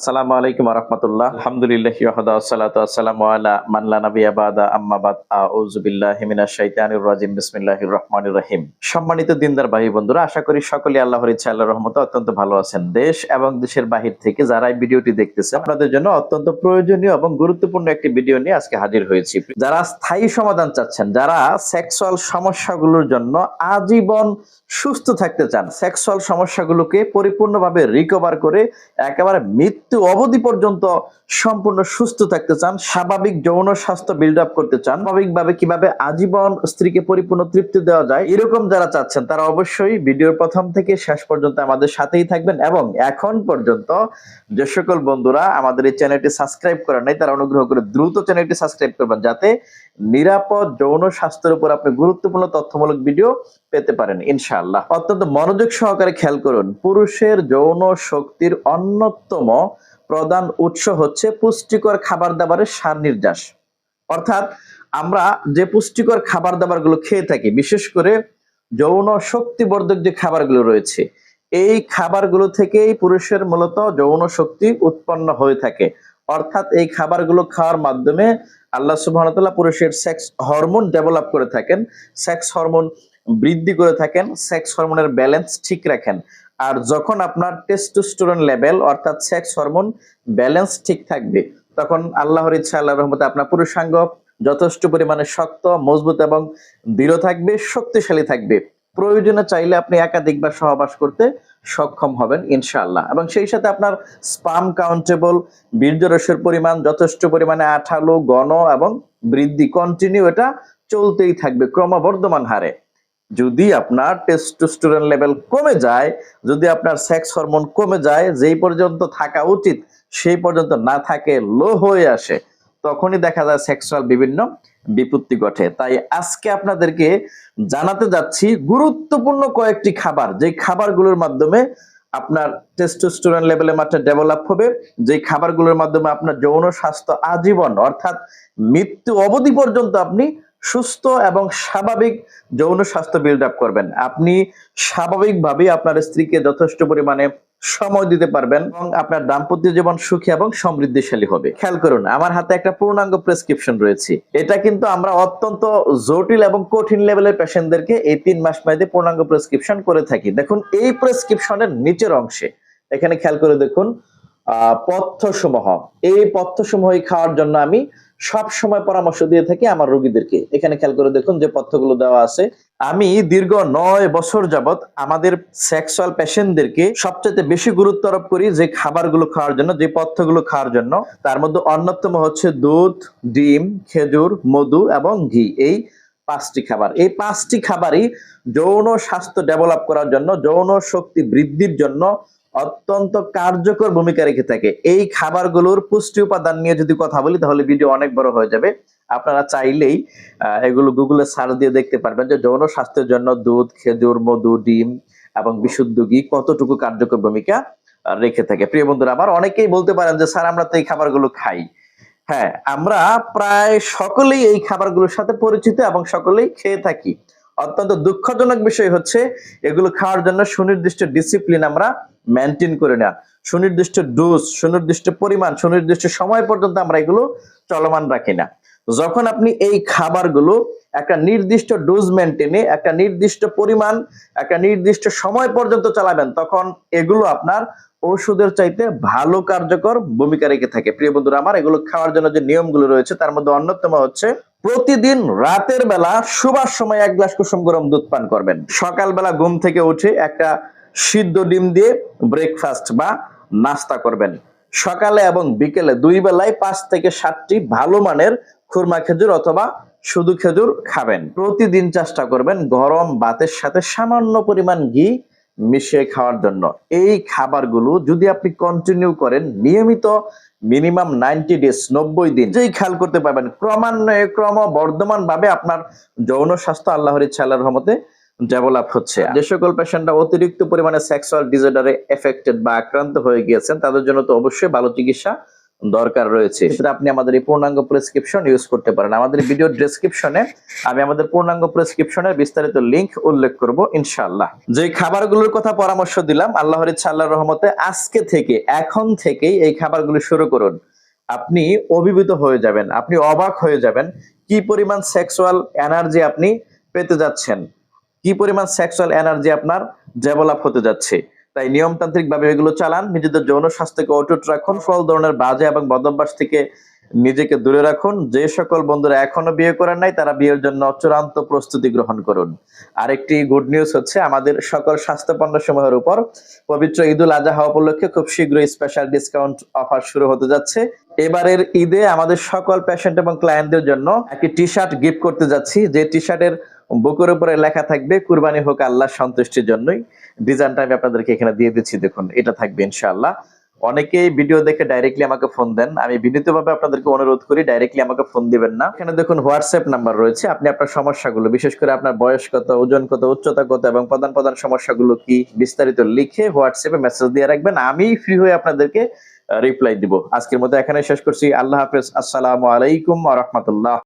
আসসালামু আলাইকুম রহমতুল্লাহ। আলহামদুলিল্লাহ ওয়াহদা সালাতু আসসালামু আলা মান লা নাবিয়্যা বাদা। আম্মা বাদ। আউযু বিল্লাহি মিনাশ শাইতানির রাজিম। বিসমিল্লাহির রহমানির রহিম। সম্মানিত দিনদার ভাই বন্ধুরা, আশা করি সকলেই আল্লাহর ইচ্ছা, আল্লাহর রহমতে অত্যন্ত ভালো আছেন। দেশ এবং দেশের বাহির থেকে যারা এই ভিডিওটি দেখতেছে আপনাদের জন্য অত্যন্ত প্রয়োজনীয় এবং গুরুত্বপূর্ণ একটি ভিডিও নিয়ে আজকে হাজির হয়েছি। যারা স্থায়ী সমাধান চাচ্ছেন, যারা সেক্সুয়াল সমস্যাগুলোর জন্য আজীবন সুস্থ থাকতে চান, সেক্সুয়াল সমস্যাগুলোকে পরিপূর্ণভাবে রিকভার করে একেবারে মৃত্যু অবধি পর্যন্ত সম্পূর্ণ সুস্থ থাকতে চান, স্বাভাবিক যৌন স্বাস্থ্য বিল্ড আপ করতে চান, স্বাভাবিকভাবে কীভাবে আজীবন স্ত্রীকে পরিপূর্ণ তৃপ্তি দেওয়া যায়, এরকম যারা চাচ্ছেন, তারা অবশ্যই ভিডিওর প্রথম থেকে শেষ পর্যন্ত আমাদের সাথেই থাকবেন এবং এখন পর্যন্ত যে সকল বন্ধুরা আমাদের এই চ্যানেলটি সাবস্ক্রাইব করেন নাই, তারা অনুগ্রহ করে দ্রুত চ্যানেলটি সাবস্ক্রাইব করবেন যাতে নিরাপদ যৌন স্বাস্থ্যের উপর আপনি গুরুত্বপূর্ণ তথ্যমূলক ভিডিও পেতে পারেন, ইনশাআল্লাহ। অত্যন্ত মনোযোগ সহকারে খেয়াল করুন, পুরুষের যৌন শক্তির অন্যতম প্রধান উৎস হচ্ছে পুষ্টিকর খাবার দাবারের সার নির্যাস অর্থাৎ আমরা যে পুষ্টিকর খাবার দাবারগুলো খেয়ে থাকি, বিশেষ করে যৌন শক্তিবর্ধক যে খাবারগুলো রয়েছে, এই খাবারগুলো থেকেই পুরুষের মূলত যৌন শক্তি উৎপন্ন হয়ে থাকে। অর্থাৎ এই খাবারগুলো খাওয়ার মাধ্যমে আল্লাহ সুবাহতাল্লাহ পুরুষের সেক্স হরমোন ডেভেলপ করে থাকেন, সেক্স হরমোন বৃদ্ধি করে থাকেন, সেক্স হরমোনের ব্যালেন্স ঠিক রাখেন। আর যখন আপনার টেস্টোস্টেরন লেভেল অর্থাৎ সেক্স হরমোন ব্যালেন্স ঠিক থাকবে, তখন আল্লাহর ইচ্ছা, আল্লাহর রহমতে আপনার পুরুষাঙ্গ যথেষ্ট পরিমাণে শক্ত, মজবুত এবং দৃঢ় থাকবে, শক্তিশালী থাকবে। প্রয়োজনে চাইলে আপনি একাধিকবার সহবাস করতে সক্ষম হবেন, ইনশাআল্লাহ। এবং সেই সাথে আপনার স্পাম কাউন্টেবল বীর্যরসের পরিমাণ যথেষ্ট পরিমাণে আঠালো ঘন এবং বৃদ্ধি কন্টিনিউ এটা চলতেই থাকবে, ক্রমবর্ধমান হারে। যদি আপনার টেস্টোস্টেরন লেভেল কমে যায়, যদি আপনার সেক্স হরমোন কমে যায়, যেই পর্যন্ত থাকা উচিত, সেই পর্যন্ত না থাকে লো হয়ে আসে, তখনই দেখা যায় সেক্সুয়াল বিভিন্ন বিপত্তি ঘটে। তাই আজকে আপনাদেরকে জানাতে যাচ্ছি গুরুত্বপূর্ণ কয়েকটি খাবার যে খাবারগুলোর মাধ্যমে আপনার টেস্টোস্টেরন লেভেলের মাত্রা ডেভেলপ হবে যে খাবারগুলোর মাধ্যমে আপনার যৌন স্বাস্থ্য আজীবন, অর্থাৎ মৃত্যু অবধি পর্যন্ত আপনি সুস্থ এবং স্বাভাবিক যৌন স্বাস্থ্য বিল্ড আপ করবেন। আপনি স্বাভাবিকভাবে আপনার স্ত্রীকে যথেষ্ট পরিমাণে সময় দিতে পারবেন এবং আপনার দাম্পত্য জীবন সুখী এবং সমৃদ্ধিশালী হবে। খেয়াল করুন, আমার হাতে একটা পূর্ণাঙ্গ প্রেসক্রিপশন রয়েছে। এটা কিন্তু আমরা অত্যন্ত জটিল এবং কঠিন লেভেলের পেশেন্টদেরকে এই তিন মাস মেয়াদে পূর্ণাঙ্গ প্রেসক্রিপশন করে থাকি। দেখুন, এই প্রেসক্রিপশনের নিচের অংশে, এখানে খেয়াল করে দেখুন, আহ, পথ্যসমূহ। এই পথ্যসমূহই খাওয়ার জন্য আমি সব সময় পরামর্শ দিয়ে থাকি আমার রোগীদেরকে। এখানে খেয়াল করে দেখুন যে পথ্যগুলো দেওয়া আছে। আমি দীর্ঘ নয় বছর যাবত আমাদের সেক্সুয়াল পেশেন্টদেরকে সবচেয়ে বেশি গুরুত্ব আরোপ করি যে খাবারগুলো খাওয়ার জন্য, যে পথ্যগুলো খাওয়ার জন্য। তার মধ্যে অন্যতম হচ্ছে দুধ, ডিম, খেজুর, মধু এবং ঘি। এই পাঁচটি খাবার। এই পাঁচটি খাবারই যৌন স্বাস্থ্য ডেভেলপ করার জন্য, যৌন শক্তি বৃদ্ধির জন্য অত্যন্ত কার্যকর ভূমিকা রেখে থাকে। এই খাবারগুলোর পুষ্টি উপাদান নিয়ে যদি কথা বলি, তাহলে ভিডিও অনেক বড় হয়ে যাবে। আপনারা চাইলেই এগুলো গুগলে সার্চ দিয়ে দেখতে পারবেন যে যৌন স্বাস্থ্যের জন্য দুধ, খেজুর, মধু, ডিম এবং বিশুদ্ধ ঘি কতটুকু কার্যকর ভূমিকা রেখে থাকে। প্রিয় বন্ধুরা, আবার অনেকেই বলতে পারেন যে, স্যার, আমরা তো এই খাবারগুলো খাই। হ্যাঁ আমরা প্রায় সকলেই এই খাবারগুলোর সাথে পরিচিত এবং সকলেই খেয়ে থাকি। অত্যন্ত দুঃখজনক বিষয় হচ্ছে, এগুলো খাওয়ার জন্য সুনির্দিষ্ট ডিসিপ্লিন আমরা মেনটেন করে না সুনির্দিষ্ট ডোজ সুনির্দিষ্ট পরিমাণ, সুনির্দিষ্ট সময় পর্যন্ত আমরা এগুলো চলমান রাখি না। যখন আপনি এই খাবারগুলো একটা নির্দিষ্ট ডোজ মেনটেনে একটা নির্দিষ্ট পরিমাণ, একটা নির্দিষ্ট সময় পর্যন্ত চালাবেন, তখন এগুলো আপনার ওষুধের চাইতে ভালো কার্যকর ভূমিকা রেখে থাকে। প্রিয় বন্ধুরা আমার, এগুলো খাওয়ার জন্য যে নিয়মগুলো রয়েছে, তার মধ্যে অন্যতম হচ্ছে প্রতিদিন রাতের বেলা শোবার সময় এক গ্লাস কুসুম গরম দুধ পান করবেন। সকালবেলা ঘুম থেকে উঠে একটা সিদ্ধ ডিম দিয়ে ব্রেকফাস্ট বা নাস্তা করবেন। সকালে এবং বিকেলে দুই বেলায় পাঁচ থেকে সাতটি ভালো মানের খুরমা খেজুর অথবা শুধু খেজুর খাবেন। প্রতিদিন চেষ্টা করবেন গরম ভাতের সাথে সামান্য পরিমাণ ঘি মিশিয়ে খাওয়ার জন্য। এই খাবারগুলো যদি আপনি কন্টিনিউ করেন, নিয়মিত মিনিমাম নাইনটি ডেজ নব্বই দিন যেই খেয়াল করতে পারবেন। ক্রমান্বয়ে ক্রম বর্ধমান ভাবে আপনার যৌন স্বাস্থ্য আল্লাহর ইচ্ছা আল্লাহর রহমতে ডেভেলপ হচ্ছে। যে সকল পেশেন্টরা অতিরিক্ত পরিমাণে সেক্সুয়াল ডিজর্ডারে এফেক্টেড বা আক্রান্ত হয়ে গিয়েছেন তাদের জন্য তো অবশ্যই ভালো চিকিৎসা দরকার রয়েছে। সেটা আপনি আমাদের এই পূর্ণাঙ্গ প্রেসক্রিপশন ইউজ করতে পারেন। আমাদের ভিডিও ডেসক্রিপশনে আমি আমাদের পূর্ণাঙ্গ প্রেসক্রিপশনের বিস্তারিত লিংক উল্লেখ করব ইনশাআল্লাহ। যে খাবারগুলোর কথা পরামর্শ দিলাম, আল্লাহর ইচ্ছা, আল্লাহর রহমতে আজকে থেকে, এখন থেকেই এই খাবারগুলো শুরু করুন। আপনি অভিভূত হয়ে যাবেন, আপনি অবাক হয়ে যাবেন কি পরিমাণ সেক্সুয়াল এনার্জি আপনি পেতে যাচ্ছেন, কি পরিমাণ সেক্সুয়াল এনার্জি আপনার ডেভেলপ হতে যাচ্ছে। তাই নিয়মতান্ত্রিক ভাবে এগুলো চালান, নিজেদের যৌন স্বাস্থ্যকে অটুট রাখুন, সকল ধরনের বাজে এবং বদভ্যাস থেকে নিজেকে দূরে রাখুন। যে সকল বন্ধুরা এখনও বিয়ে করেন নাই, তারা বিয়ের জন্য চূড়ান্ত প্রস্তুতি গ্রহণ করুন। আরেকটি গুড নিউজ হচ্ছে, আমাদের সকল স্বাস্থ্য পণ্য সমূহের উপর পবিত্র ঈদুল আজহা উপলক্ষে খুব শীঘ্রই স্পেশাল ডিসকাউন্ট অফার শুরু হতে যাচ্ছে। এবারের ঈদে আমাদের সকল পেশেন্ট এবং ক্লায়েন্টদের জন্য একটি টি শার্ট গিফট করতে যাচ্ছি। যে টি শার্টের বুকের উপরে লেখা থাকবে, কুরবানি হোক আল্লাহ সন্তুষ্টির জন্যই। ডিজাইনটা আমি আপনাদেরকে এখানে দিয়ে দিচ্ছি, দেখুন, এটা থাকবে ইনশাআল্লাহ। অনেকেই ভিডিও দেখে ডাইরেক্টলি আমাকে ফোন দেন। আমি বিনীতভাবে আপনাদেরকে অনুরোধ করি ডাইরেক্টলি আমাকে ফোন দিবেন না। এখানে দেখুন হোয়াটসঅ্যাপ নাম্বার রয়েছে। আপনি আপনার সমস্যাগুলো, বিশেষ করে আপনার বয়স কত, ওজন কত, উচ্চতা কত এবং প্রধান প্রধান সমস্যাগুলো কি, বিস্তারিত লিখে হোয়াটসঅ্যাপে মেসেজ দিয়ে রাখবেন। আমি ফ্রি হয়ে আপনাদেরকে রিপ্লাই দিব। আজকের মতো এখানে শেষ করছি। আল্লাহ হাফেজ। আসসালামু আলাইকুম রাহমাতুল্লাহ।